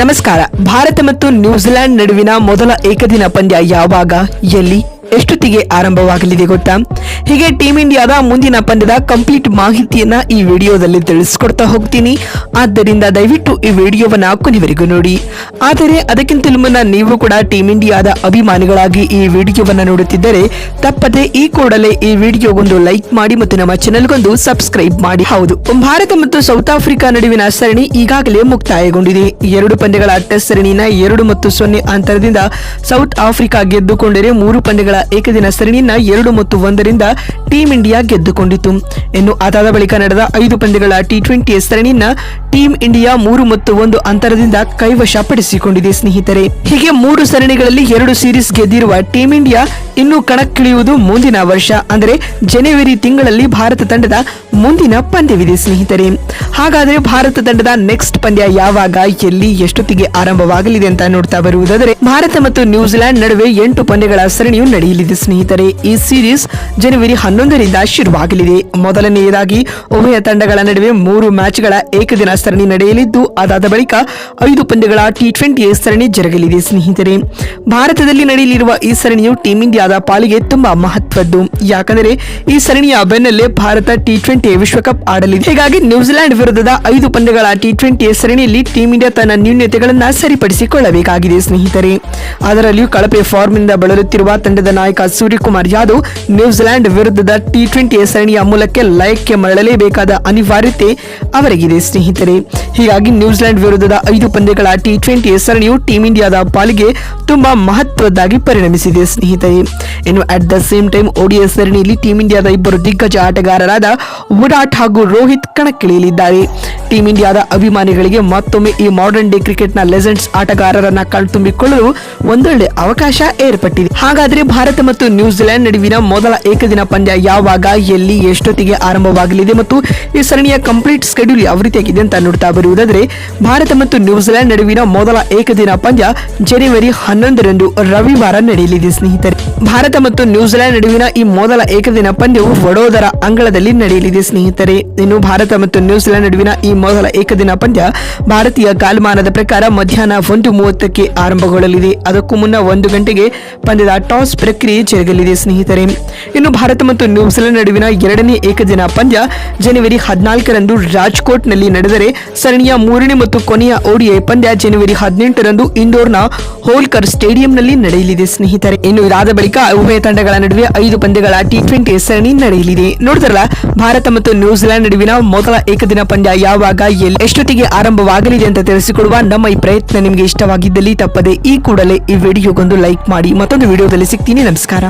ನಮಸ್ಕಾರ. ಭಾರತ ಮತ್ತು ನ್ಯೂಜಿಲೆಂಡ್ ನಡುವಿನ ಮೊದಲ ಏಕದಿನ ಪಂದ್ಯ ಯಾವಾಗ ಎಲ್ಲಿ ಎಷ್ಟೊತ್ತಿಗೆ ಆರಂಭವಾಗಲಿದೆ ಗೊತ್ತಾ? ಹೀಗೆ ಟೀಮ್ ಇಂಡಿಯಾದ ಮುಂದಿನ ಪಂದ್ಯದ ಕಂಪ್ಲೀಟ್ ಮಾಹಿತಿಯನ್ನ ಈ ವಿಡಿಯೋದಲ್ಲಿ ತಿಳಿಸ್ಕೊಡ್ತಾ ಹೋಗ್ತೀನಿ. ಆದ್ದರಿಂದ ದಯವಿಟ್ಟು ಈ ವಿಡಿಯೋವನ್ನ ಕೊನೆವರೆಗೂ ನೋಡಿ. ಆದರೆ ಅದಕ್ಕಿಂತಲೂ ಮುನ್ನ ನೀವು ಕೂಡ ಟೀಮ್ ಇಂಡಿಯಾದ ಅಭಿಮಾನಿಗಳಾಗಿ ಈ ವಿಡಿಯೋವನ್ನ ನೋಡುತ್ತಿದ್ದರೆ ತಪ್ಪದೆ ಈ ಕೂಡಲೇ ಈ ವಿಡಿಯೋಗೊಂದು ಲೈಕ್ ಮಾಡಿ ಮತ್ತು ನಮ್ಮ ಚಾನೆಲ್ಗೊಂದು ಸಬ್ಸ್ಕ್ರೈಬ್ ಮಾಡಿ. ಹೌದು, ಭಾರತ ಮತ್ತು ಸೌತ್ ಆಫ್ರಿಕಾ ನಡುವಿನ ಸರಣಿ ಈಗಾಗಲೇ ಮುಕ್ತಾಯಗೊಂಡಿದೆ. ಎರಡು ಪಂದ್ಯಗಳ ಟೆಸ್ಟ್ ಸರಣಿನ ಎರಡು ಮತ್ತು ಸೊನ್ನೆ ಅಂತರದಿಂದ ಸೌತ್ ಆಫ್ರಿಕಾ ಗೆದ್ದುಕೊಂಡರೆ ಮೂರು ಪಂದ್ಯಗಳ ಏಕದಿನ ಸರಣಿಯನ್ನ ಎರಡು ಮತ್ತು ಒಂದರಿಂದ ಟೀಂ ಇಂಡಿಯಾ ಗೆದ್ದುಕೊಂಡಿತು. ಇನ್ನು ಅದಾದ ಬಳಿಕ ನಡೆದ ಐದು ಪಂದ್ಯಗಳ ಟಿ ಟ್ವೆಂಟಿ ಸರಣಿಯನ್ನ ಟೀಂ ಇಂಡಿಯಾ ಮೂರು ಮತ್ತು ಒಂದು ಅಂತರದಿಂದ ಕೈವಶ ಪಡಿಸಿಕೊಂಡಿದೆ ಸ್ನೇಹಿತರೆ. ಹೀಗೆ ಮೂರು ಸರಣಿಗಳಲ್ಲಿ ಎರಡು ಸೀರೀಸ್ ಗೆದ್ದಿರುವ ಟೀಂ ಇಂಡಿಯಾ ಇನ್ನು ಕಣಕ್ಕಿಳಿಯುವುದು ಮುಂದಿನ ವರ್ಷ. ಅಂದರೆ ಜನವರಿ ತಿಂಗಳಲ್ಲಿ ಭಾರತ ತಂಡದ ಮುಂದಿನ ಪಂದ್ಯವಿದೆ ಸ್ನೇಹಿತರೆ. ಹಾಗಾದರೆ ಭಾರತ ತಂಡದ ನೆಕ್ಸ್ಟ್ ಪಂದ್ಯ ಯಾವಾಗ? ಎಲ್ಲಿ ಎಷ್ಟೊತ್ತಿಗೆ ಆರಂಭವಾಗಲಿದೆ ಅಂತ ನೋಡ್ತಾ ಬರುವುದಾದರೆ, ಭಾರತ ಮತ್ತು ನ್ಯೂಜಿಲೆಂಡ್ ನಡುವೆ ಎಂಟು ಪಂದ್ಯಗಳ ಸರಣಿಯು ನಡೆಯಲಿದೆ ಸ್ನೇಹಿತರೆ. ಈ ಸೀರೀಸ್ ಜನವರಿ ಹನ್ನೊಂದರಿಂದ ಶುರುವಾಗಲಿದೆ. ಮೊದಲನೆಯದಾಗಿ ಉಭಯ ತಂಡಗಳ ನಡುವೆ ಮೂರು ಮ್ಯಾಚ್ಗಳ ಏಕದಿನ ಸರಣಿ ನಡೆಯಲಿದ್ದು, ಅದಾದ ಬಳಿಕ ಐದು ಪಂದ್ಯಗಳ ಟಿ ಟ್ವೆಂಟಿ ಸರಣಿ ಜರುಗಲಿದೆ ಸ್ನೇಹಿತರೆ. ಭಾರತದಲ್ಲಿ ನಡೆಯಲಿರುವ ಈ ಸರಣಿಯು ಟೀಂ ಇಂಡಿಯಾದ ಪಾಲಿಗೆ ತುಂಬಾ ಮಹತ್ವದ್ದು. ಯಾಕಂದರೆ, ಈ ಸರಣಿಯ ಬೆನ್ನಲ್ಲೇ ಭಾರತ ಟಿ ಟ್ವೆಂಟಿ ವಿಶ್ವಕಪ್ ಆಡಲಿದೆ. ಹೀಗಾಗಿ ನ್ಯೂಜಿಲೆಂಡ್ ವಿರುದ್ಧದ ಐದು ಪಂದ್ಯಗಳ ಟಿ ಟ್ವೆಂಟಿ ಸರಣಿಯಲ್ಲಿ ಟೀಂ ಇಂಡಿಯಾ ತನ್ನ ನ್ಯೂನ್ಯತೆಗಳನ್ನು ಸರಿಪಡಿಸಿಕೊಳ್ಳಬೇಕಾಗಿದೆ, ಸ್ನೇಹಿತರೆ. ಅದರಲ್ಲಿಯೂ ಕಳಪೆ ಫಾರ್ಮ್ ಇಂದ ಬಳಲುತ್ತಿರುವ ತಂಡದ ನಾಯಕ ಸೂರ್ಯಕುಮಾರ್ ಯಾದವ್ ನ್ಯೂಜಿಲೆಂಡ್ ವಿರುದ್ಧದ ಟಿ ಟ್ವೆಂಟಿ ಸರಣಿಯ ಮೂಲಕ್ಕೆ ಲಯಕ್ಕೆ ಮರಳಲೇಬೇಕಾದ ಅನಿವಾರ್ಯತೆ ಅವರಿಗಿದೆ, ಸ್ನೇಹಿತರೆ. ಹೀಗಾಗಿ ನ್ಯೂಜಿಲೆಂಡ್ ವಿರುದ್ಧದ ಐದು ಪಂದ್ಯಗಳ ಟಿ ಟ್ವೆಂಟಿ ಸರಣಿಯು ಟೀಂ ಇಂಡಿಯಾದ ಪಾಲಿಗೆ ತುಂಬಾ ಮಹತ್ವದ್ದಾಗಿ ಪರಿಣಮಿಸಿದೆ, ಸ್ನೇಹಿತರೆ. ಇನ್ನು at the same time ODI ಸರಣಿಯಲ್ಲಿ ಟೀಂ ಇಂಡಿಯಾದ ಇಬ್ಬರು ದಿಗ್ಗಜ ಆಟಗಾರರಾದ ವಿರಾಟ್ ಹಾಗೂ ರೋಹಿತ್ ಕಣಕ್ಕಿಳಿಯಲಿದ್ದಾರೆ. ಟೀಂ ಇಂಡಿಯಾದ ಅಭಿಮಾನಿಗಳಿಗೆ ಮತ್ತೊಮ್ಮೆ ಈ ಮಾಡರ್ನ್ ಡೇ ಕ್ರಿಕೆಟ್ನ ಲೆಜೆಂಡ್ಸ್ ಆಟಗಾರರನ್ನ ಕಣ್ತುಂಬಿಕೊಳ್ಳಲು ಒಂದೊಳ್ಳೆ ಅವಕಾಶ ಏರ್ಪಟ್ಟಿದೆ. ಹಾಗಾದ್ರೆ ಭಾರತ ಮತ್ತು ನ್ಯೂಜಿಲೆಂಡ್ ನಡುವಿನ ಮೊದಲ ಏಕದಿನ ಪಂದ್ಯ ಯಾವಾಗ, ಎಲ್ಲಿ, ಎಷ್ಟೊತ್ತಿಗೆ ಆರಂಭವಾಗಲಿದೆ ಮತ್ತು ಈ ಸರಣಿಯ ಕಂಪ್ಲೀಟ್ ಸ್ಕೆಡ್ಯೂಲ್ ಯಾವ ರೀತಿಯಾಗಿದೆ ಅಂತ ನೋಡ್ತಾ ಬರುವುದಾದ್ರೆ, ಭಾರತ ಮತ್ತು ನ್ಯೂಜಿಲೆಂಡ್ ನಡುವಿನ ಮೊದಲ ಏಕದಿನ ಪಂದ್ಯ ಜನವರಿ ಹನ್ನೊಂದರಂದು ರವಿವಾರ ನಡೆಯಲಿದೆ, ಸ್ನೇಹಿತರೆ. ಭಾರತ ಮತ್ತು ನ್ಯೂಜಿಲೆಂಡ್ ನಡುವಿನ ಈ ಮೊದಲ ಏಕದಿನ ಪಂದ್ಯವು ವಡೋದರ ಅಂಗಳದಲ್ಲಿ ನಡೆಯಲಿದೆ, ಸ್ನೇಹಿತರೆ. ಇನ್ನು ಭಾರತ ಮತ್ತು ನ್ಯೂಜಿಲೆಂಡ್ ನಡುವಿನ ಈ ಮೊದಲ ಏಕದಿನ ಪಂದ್ಯ ಭಾರತೀಯ ಕಾಲಮಾನದ ಪ್ರಕಾರ ಮಧ್ಯಾಹ್ನ ಒಂದು ಮೂವತ್ತಕ್ಕೆ ಆರಂಭಗೊಳ್ಳಲಿದೆ. ಅದಕ್ಕೂ ಮುನ್ನ ಒಂದು ಗಂಟೆಗೆ ಪಂದ್ಯದ ಟಾಸ್ ಪ್ರಕ್ರಿಯೆ ಜರುಗಲಿದೆ ಸ್ನೇಹಿತರೆ. ಇನ್ನು ಭಾರತ ಮತ್ತು ನ್ಯೂಜಿಲೆಂಡ್ ನಡುವಿನ ಎರಡನೇ ಏಕದಿನ ಪಂದ್ಯ ಜನವರಿ ಹದಿನಾಲ್ಕರಂದು ರಾಜ್ಕೋಟ್ನಲ್ಲಿ ನಡೆದರೆ ಸರಣಿಯ ಮೂರನೇ ಮತ್ತು ಕೊನೆಯ ಓಡಿಐ ಪಂದ್ಯ ಜನವರಿ ಹದಿನೆಂಟರಂದು ಇಂದೋರ್ನ ಹೋಲ್ಕರ್ ಸ್ಟೇಡಿಯಂನಲ್ಲಿ ನಡೆಯಲಿದೆ ಸ್ನೇಹಿತರೆ. ಇನ್ನು ಇದಾದ ಬಳಿಕ ಉಭಯ ತಂಡಗಳ ನಡುವೆ ಐದು ಪಂದ್ಯಗಳ ಟಿ ಟ್ವೆಂಟಿ ಸರಣಿ ನಡೆಯಲಿದೆ. ನೋಡಿದ್ರಲ್ಲ, ಭಾರತ ಮತ್ತು ನ್ಯೂಜಿಲೆಂಡ್ ನಡುವಿನ ಮೊದಲ ಏಕದಿನ ಪಂದ್ಯ ಯಾವಾಗ ಎಲ್ಲಿ ಎಷ್ಟೊತ್ತಿಗೆ ಆರಂಭವಾಗಲಿದೆ ಅಂತ ತಿಳಿಸಿಕೊಡುವ ನಮ್ಮ ಈ ಪ್ರಯತ್ನ ನಿಮಗೆ ಇಷ್ಟವಾಗಿದ್ದಲ್ಲಿ ತಪ್ಪದೆ ಈ ಕೂಡಲೇ ಈ ವಿಡಿಯೋಗೊಂದು ಲೈಕ್ ಮಾಡಿ ಮತ್ತೊಂದು ವಿಡಿಯೋದಲ್ಲಿ ಸಿಗ್ತೀನಿ. ನಮಸ್ಕಾರ.